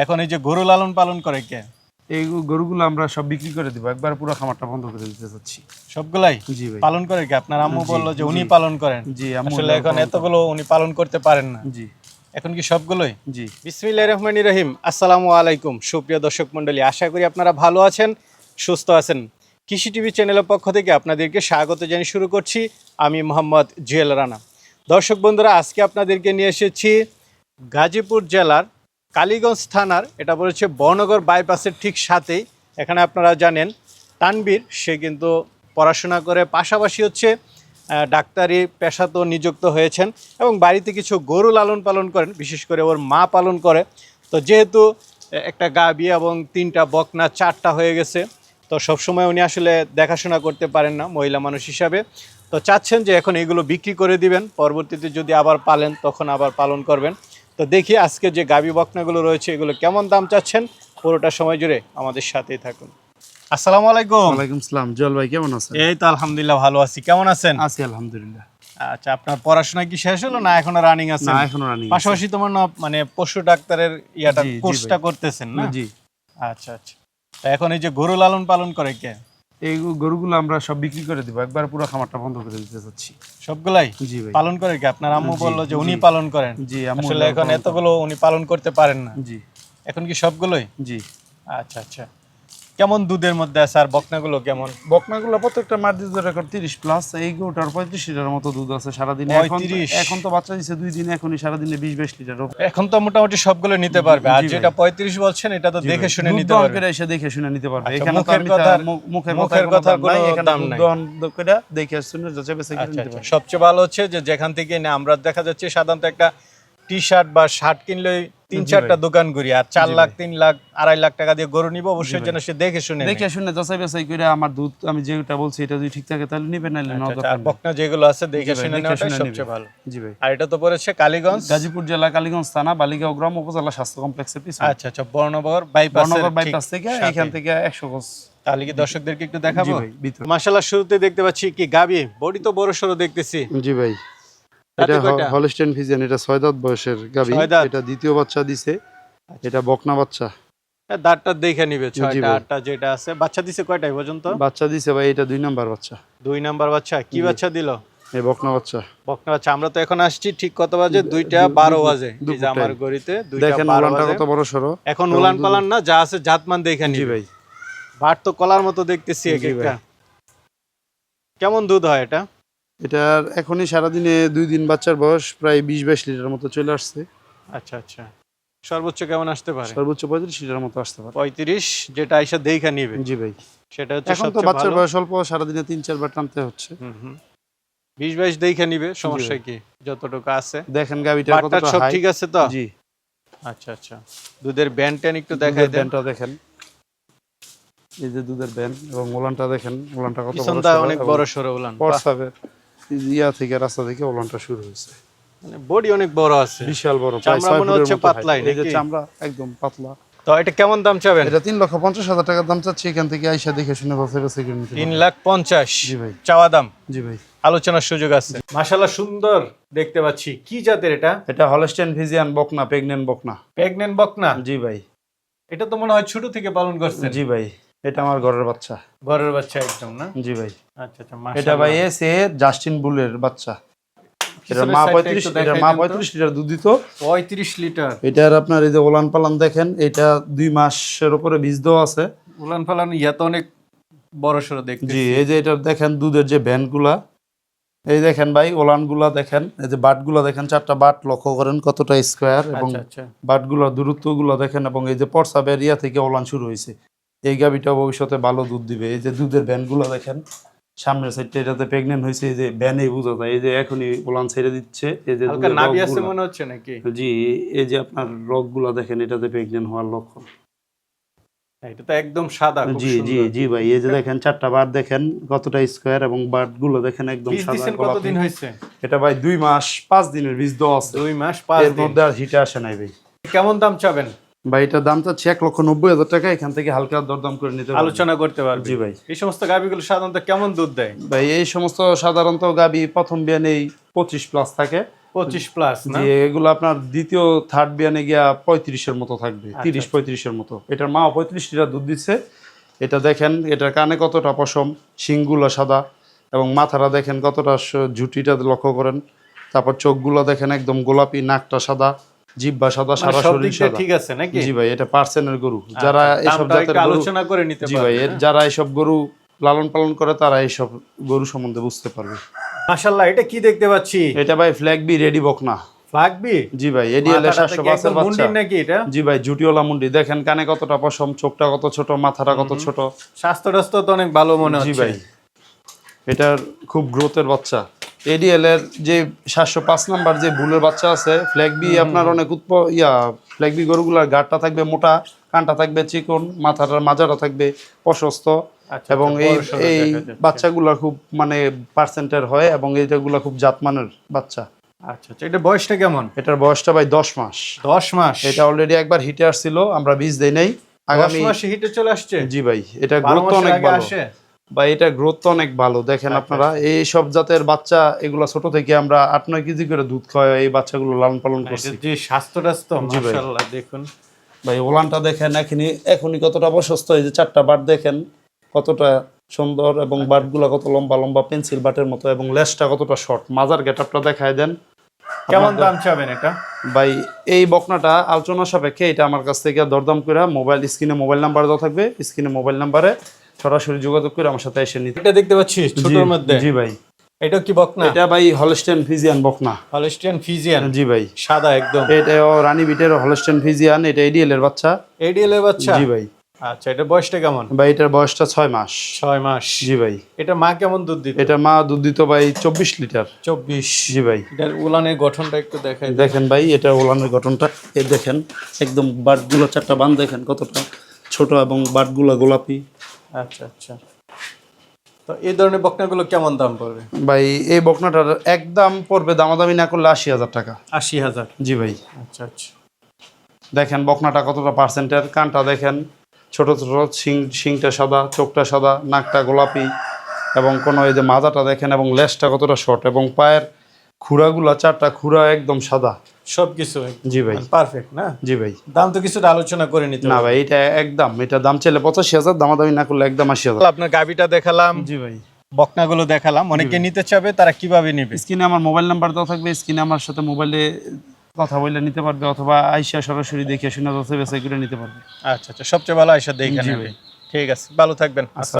এখন এই যে গরু লালন পালন করে কে? এই গরুগুলো আমরা সব বিক্রি করে দিব। একবার পুরো খামারটা বন্ধ করে দিতে চাচ্ছি সবগুলাই? জি ভাই। পালন করে কে? আপনার আম্মু বলল যে উনি পালন করেন। জি আম্মু আসলে এখন এতগুলো উনি পালন করতে পারেন না। জি। এখন কি সবগুলোই? জি। বিসমিল্লাহ রহমানি রহিম। আসসালামু আলাইকুম। সুপ্রিয় দর্শক মণ্ডলী আশা করি আপনারা ভালো আছেন সুস্থ আছেন। কৃষি টিভি চ্যানেলের পক্ষ থেকে আপনাদেরকে স্বাগত জানিয়ে শুরু করছি। আমি মোহাম্মদ জুয়েল রানা। দর্শক বন্ধুরা আজকে আপনাদেরকে নিয়ে এসেছি গাজীপুর জেলার কালীগঞ্জ থানার, এটা বলেছে বর্ণগর বাইপাসের ঠিক সাথেই। এখানে আপনারা জানেন তানবীর সে কিন্তু পড়াশোনা করে, পাশাপাশি হচ্ছে ডাক্তারি পেশা তো নিযুক্ত হয়েছেন এবং বাড়িতে কিছু গরু লালন পালন করেন, বিশেষ করে ওর মা পালন করে। তো যেহেতু একটা গাবি এবং তিনটা বকনা, চারটা হয়ে গেছে, তো সবসময় উনি আসলে দেখাশোনা করতে পারেন না, মহিলা মানুষ হিসাবে। তো চাচ্ছেন যে এখন এগুলো বিক্রি করে দিবেন, পরবর্তীতে যদি আবার পালেন, তখন আবার পালন করবেন। তো দেখি আজকে যে গাবি বকনাগুলো রয়েছে এগুলো কেমন দাম চাচ্ছেন? পুরোটা সময় জুড়ে আমাদের সাথেই থাকুন। আসসালামু আলাইকুম। ওয়ালাইকুম সালাম। জল ভাই কেমন আছেন? এই তো আলহামদুলিল্লাহ ভালো আছি। কেমন আছেন? আছি আলহামদুলিল্লাহ। আচ্ছা আপনার পড়াশোনা কি শেষ হলো না এখনও রানিং আছে না এখনও রানি পাশাপাশি তোমার না মানে পশু ডাক্তারের ইয়াটা কোর্সটা করতেছেন না? জি। আচ্ছা আচ্ছা। তা এখন এই যে গরু লালন পালন করে কে? এই গরুগুলো আমরা সব বিক্রি করে দিব। একবার পুরো খামারটা বন্ধ করে দিতে চাচ্ছি। সবগুলাই? জি ভাই। পালন করে কি? আপনার আম্মু বলল যে উনি পালন করেন। জি আম্মু আসলে এখন এতগুলো উনি পালন করতে পারেন না। জি। এখন কি সবগুলোই? জি। আচ্ছা আচ্ছা। কেমন দুধের মধ্যে আছে আর বকনাগুলো কেমন? বকনাগুলো প্রত্যেকটা মার দিতে রেকর্ড তিরিশ প্লাস এই গরুটার পঁয়ত্রিশ লিটার মতো দুধ আছে সারাদিনে। এখন তো- 35 এখন তো বাচ্চা দিচ্ছে দুই দিনে এখনই সারাদিনে বিশ বাইশ লিটার। এখন তো মোটামুটি সবগুলো নিতে পারবে। আর যেটা পঁয়ত্রিশ বলছেন এটা তো দেখে শুনে নিতে পারবে। এসে দেখে শুনে নিতে পারবে। আচ্ছা, এখানে মুখের কথার- মুখের মুখের কোনো দাম নাই। দুধ করে দেখে শুনে যাচাই বাছাই করে আচ্ছা আচ্ছা। সবচেয়ে ভালো হচ্ছে যে যেখান থেকে আমরা দেখা যাচ্ছে সাধারণত একটা টি শার্ট বা শার্ট কিনলে তিন চারটা দোকান ঘুরি আর চার লাখ তিন লাখ আড়াই লাখ টাকা দিয়ে গরু নিব অবশ্যই যেন সে দেখে শুনে দেখে শুনে যাচাই বাছাই করে আমার দুধ আমি যেটা বলছি এটা যদি ঠিক থাকে তাহলে নিবে নাহলে নেওয়া আর বকনা যেগুলো আছে দেখে শুনে নেওয়াটাই সবচেয়ে ভালো। জি ভাই। আর এটা তো পড়েছে কালীগঞ্জ? গাজীপুর জেলা কালীগঞ্জ থানা বালিগাঁও গ্রাম উপজেলা স্বাস্থ্য কমপ্লেক্সের পিছনে। আচ্ছা আচ্ছা বর্ণনগর বাইপাস বর্ণগর বাইপাস থেকে এখান থেকে একশো গজ। তাহলে কি দর্শকদেরকে একটু দেখাবো? মাশাআল্লাহ শুরুতে দেখতে পাচ্ছি কি গাবি বডি তো বড় সড়ো দেখতেছি। জি ভাই। এটা? হলস্টেন ফিজিয়ান এটা ছয় দাঁত বয়সের গাবি এটা দ্বিতীয় বাচ্চা দিছে। এটা বকনা বাচ্চা। দাঁতটা দেখে নিবে ছয়টা আটটা যেটা আছে। বাচ্চা দিছে কয়টা পর্যন্ত? বাচ্চা দিছে ভাই এটা দুই নাম্বার বাচ্চা। দুই নাম্বার বাচ্চা। কি বাচ্চা দিল? এই বকনা বাচ্চা। বকনা বাচ্চা। আমরা তো এখন আসছি ঠিক কত বাজে? দুইটা বারো বাজে। আমার গড়িতে দেখেন উলানটা কত বড় সরো এখন উলান পালান না যা আছে জাতমান দেখে নিবে। ভাই। ভাট তো কলার মতো দেখতেছি এক একটা। কেমন দুধ হয় এটা? এটার এখনই সারাদিনে দুই দিন বাচ্চার বয়স প্রায় বিশ বাইশ লিটার মতো চলে আসছে। আচ্ছা আচ্ছা। সর্বোচ্চ কেমন আসতে পারে? সর্বোচ্চ পঁয়ত্রিশ লিটার মতো আসতে পারে। পঁয়ত্রিশ যেটা আইসা দেখে নিবে। জি ভাই। সেটা হচ্ছে এখন তো বাচ্চার বয়স অল্প সারাদিনে তিন চারবার টানতে হচ্ছে। বিশ বাইশ দেখে নিবে সমস্যা কি? যতটুকু আছে। দেখেন গাবিটা কতটা সব ঠিক আছে তো? জি। আচ্ছা আচ্ছা। দুধের ব্যান্ড ট্যান একটু দেখাই দেন। ব্যানটা দেখেন। এই যে দুধের ব্যান এবং ওলানটা দেখেন ওলানটা কত বড় অনেক বড় সড়ো উলান হোয়াটসঅ্যাপের ইয়া থেকে রাস্তা থেকে ওলানটা শুরু হয়েছে। মানে বডি অনেক বড় আছে। বিশাল বড় প্রায় চামড়া মনে ফুটের হচ্ছে মতো পাতলাই এই যে চামড়া একদম পাতলা। তো এটা কেমন দাম চাবেন? এটা তিন লক্ষ পঞ্চাশ হাজার টাকার দাম চাচ্ছি এখান থেকে আইসা দেখে শুনে বসে নিতে তিন লাখ পঞ্চাশ। জি ভাই। চাওয়া দাম? জি ভাই। আলোচনার সুযোগ আছে। মাশাল্লাহ সুন্দর দেখতে পাচ্ছি। কি জাতের এটা? এটা হলস্টেন ফিজিয়ান বকনা প্রেগনেন্ট বকনা প্রেগনেন্ট বকনা জি ভাই। এটা তো মনে হয় ছোট থেকে পালন করছেন। জি ভাই। এটা আমার ঘরের বাচ্চা। ঘরের বাচ্চা একদম না? জি ভাই। আচ্ছা আচ্ছা এটা ভাই এসে জাস্টিন বুলের বাচ্চা। এটা মা পঁয়ত্রিশ এটা মা পঁয়ত্রিশ লিটার দুধ দিত। পঁয়ত্রিশ লিটার। এটার আপনার এই যে ওলান পালান দেখেন এটা দুই মাসের উপরে বীজ দেওয়া আছে। উলান ফালান ইয়া তো অনেক বড় সড়ো দেখতে জি এই যে এটা দেখেন দুধের যে ভ্যানগুলা। এই দেখেন ভাই ওলানগুলা দেখেন এই যে বাটগুলা দেখেন চারটা বাট লক্ষ্য করেন কতটা স্কোয়ার এবং আচ্ছা। আচ্ছা বাটগুলোর দূরত্বগুলো দেখেন এবং এই যে পরসাবের ইয়া থেকে ওলান শুরু হয়েছে। এই গাবিটা ভবিষ্যতে ভালো দুধ দিবে। এই যে দুধের ভ্যানগুলো দেখেন সামনের সাইডটা এটাতে প্রেগনেন্ট হয়েছে এই যে ভ্যানেই বোঝা যায়। এই যে এখনই ওলান ছেড়ে দিচ্ছে এই যে হালকা নাভি আছে মনে হচ্ছে নাকি? জি এই যে আপনার রগগুলা দেখেন এটাতে প্রেগনেন্ট হওয়ার লক্ষণ। এটা তো একদম সাদা খুব জি জি জি ভাই এই যে দেখেন চারটা বার দেখেন কতটা স্কোয়ার এবং বাটগুলো দেখেন একদম সাদা। কতদিন হয়েছে? এটা ভাই দুই মাস পাঁচ দিনের বীজ দেওয়া আছে। দুই মাস পাঁচ দিন। মধ্যে আর হিটে আসে নাই ভাই। কেমন দাম চাবেন? ভাই এটার দাম চাচ্ছি এক লক্ষ নব্বই হাজার টাকা এখান থেকে হালকা দরদাম করে নিতে। আলোচনা করতে পারবে জি ভাই। এই সমস্ত গাভিগুলো সাধারণত কেমন দুধ দেয়? ভাই এই সমস্ত সাধারণত গাবি প্রথম বিয়ানেই পঁচিশ প্লাস থাকে। পঁচিশ প্লাস যে এগুলো আপনার দ্বিতীয় থার্ড বিয়ানে গিয়া পঁয়ত্রিশের মতো থাকবে আচ্ছা, তিরিশ পঁয়ত্রিশের মতো। এটার মা পঁয়ত্রিশ লিটার দুধ দিচ্ছে। এটা দেখেন এটার কানে কতটা পশম শিংগুলো সাদা এবং মাথাটা দেখেন কতটা ঝুঁটিটা লক্ষ্য করেন। তারপর চোখগুলো দেখেন একদম গোলাপি নাকটা সাদা। জিব্বা সাদা মানে সারা শরীর সাদা। ঠিক আছে নাকি? জি ভাই এটা পার্সেন্টের গরু। যারা আচ্ছা, এইসব জাতের গরু আলোচনা করে নিতে জি ভাই যারা এইসব গরু লালন পালন করে তারা এইসব গরু সম্বন্ধে বুঝতে পারবে। মাশাআল্লাহ এটা কি দেখতে পাচ্ছি? এটা ভাই ফ্ল্যাগ বি রেডি বকনা। ফ্লাগবি জি ভাই এডিএল এর বাচ্চা মুন্ডির নাকি এটা? জি ভাই জুটিওলা মুন্ডি। দেখেন কানে কতটা পশম চোখটা কত ছোট মাথাটা কত ছোট। স্বাস্থ্য তো অনেক ভালো মনে জি ভাই এটার খুব গ্রোথের বাচ্চা। এডিএল এর যে সাতশো পাঁচ নাম্বার যে ভুলের বাচ্চা আছে ফ্ল্যাগ বি আপনার অনেক উৎপ ইয়া ফ্ল্যাগ বি গরুগুলার গাঢ়টা থাকবে মোটা কানটা থাকবে চিকন মাথাটার মাজাটা থাকবে প্রশস্ত আচ্ছা, এবং আচ্ছা, এই এই বাচ্চাগুলা খুব মানে পার্সেন্টের হয় এবং এইটাগুলা খুব জাতমানের বাচ্চা। আচ্ছা আচ্ছা এটা বয়সটা কেমন? এটার বয়সটা ভাই দশ মাস। দশ মাস? এটা অলরেডি একবার হিটে আসছিল আমরা বীজ দেই নাই। আগামী মাসে হিটে চলে আসছে? জি ভাই এটা গুরুত্ব অনেক ভালো। বা এটা গ্রোথ তো অনেক ভালো। দেখেন আপনারা এই সব জাতের বাচ্চা এগুলা ছোট থেকে আমরা আট নয় কেজি করে দুধ খাওয়াই এই বাচ্চাগুলো লালন পালন করছি। যে স্বাস্থ্য টাস্থ্য মাশাআল্লাহ দেখুন। ভাই ওলানটা দেখেন এখনই এখনই কতটা প্রশস্ত এই যে চারটা বাট দেখেন কতটা সুন্দর এবং বাটগুলা কত লম্বা লম্বা পেন্সিল বাটের মতো এবং লেসটা কতটা শর্ট মাজার গেটআপটা দেখায় দেন। কেমন দাম চাবেন এটা? ভাই এই বকনাটা আলোচনা সাপেক্ষে এটা আমার কাছ থেকে দরদাম করে মোবাইল স্ক্রিনে মোবাইল নাম্বার দেওয়া থাকবে স্ক্রিনে মোবাইল নাম্বারে সরাসরি যোগাযোগ করে আমার সাথে এসে নিতে এটা দেখতে পাচ্ছি ছোটর মধ্যে। জি ভাই। এটা কি বকনা? এটা ভাই হলস্টেন ফিজিয়ান বকনা। হলস্টিয়ান ফিজিয়ান জি ভাই। সাদা একদম। এটা রানী বিটের হলস্টেন ফিজিয়ান এটা এডিএল এর বাচ্চা। এডিএল এর বাচ্চা? জি ভাই। আচ্ছা এটা বয়সটা কেমন? ভাই এটার বয়সটা ছয় মাস। ছয় মাস। জি ভাই। এটা মা কেমন দুধ দিত? এটা মা দুধ দিত ভাই চব্বিশ লিটার। চব্বিশ। জি ভাই। এটার উলানের গঠনটা একটু দেখাই। দিন। দেখেন ভাই এটা ওলানের গঠনটা। এই দেখেন একদম বাটগুলো চারটা বান দেখেন কতটা। ছোট এবং বাটগুলা গোলাপি। আচ্ছা আচ্ছা। তো এই ধরনের বকনাগুলো কেমন দাম পড়বে? ভাই এই বকনাটার একদম পড়বে দামাদামি না করলে আশি হাজার টাকা। আশি হাজার? জি ভাই। আচ্ছা আচ্ছা। দেখেন বকনাটা কতটা পার্সেন্টের কানটা দেখেন। ছোট ছোট শিং শিংটা সাদা চোখটা সাদা নাকটা গোলাপি এবং কোনো এই যে মাজাটা দেখেন এবং লেজটা কতটা শর্ট এবং পায়ের খুঁড়াগুলা চারটা খুঁড়া একদম সাদা। সবকিছু জি ভাই। পারফেক্ট না? জি ভাই। দাম তো কিছুটা আলোচনা করে নিতে না ভাই এটা একদম এটা দাম চাইলে পঁচাশি হাজার দামাদামি না করলে একদম আশি হাজার। আপনার গাবিটা দেখালাম। জি ভাই। বকনাগুলো দেখালাম। অনেকে নিতে চাবে তারা কীভাবে নেবে? স্ক্রিনে আমার মোবাইল নাম্বার দেওয়া থাকবে স্ক্রিনে আমার সাথে মোবাইলে কথা বলে নিতে পারবে অথবা আইসা সরাসরি দেখে শুনে যাচ্ছে বেসাই করে নিতে পারবে। আচ্ছা আচ্ছা সবচেয়ে ভালো আইসা দেখে নেবে। ভাই। ঠিক আছে ভালো থাকবেন।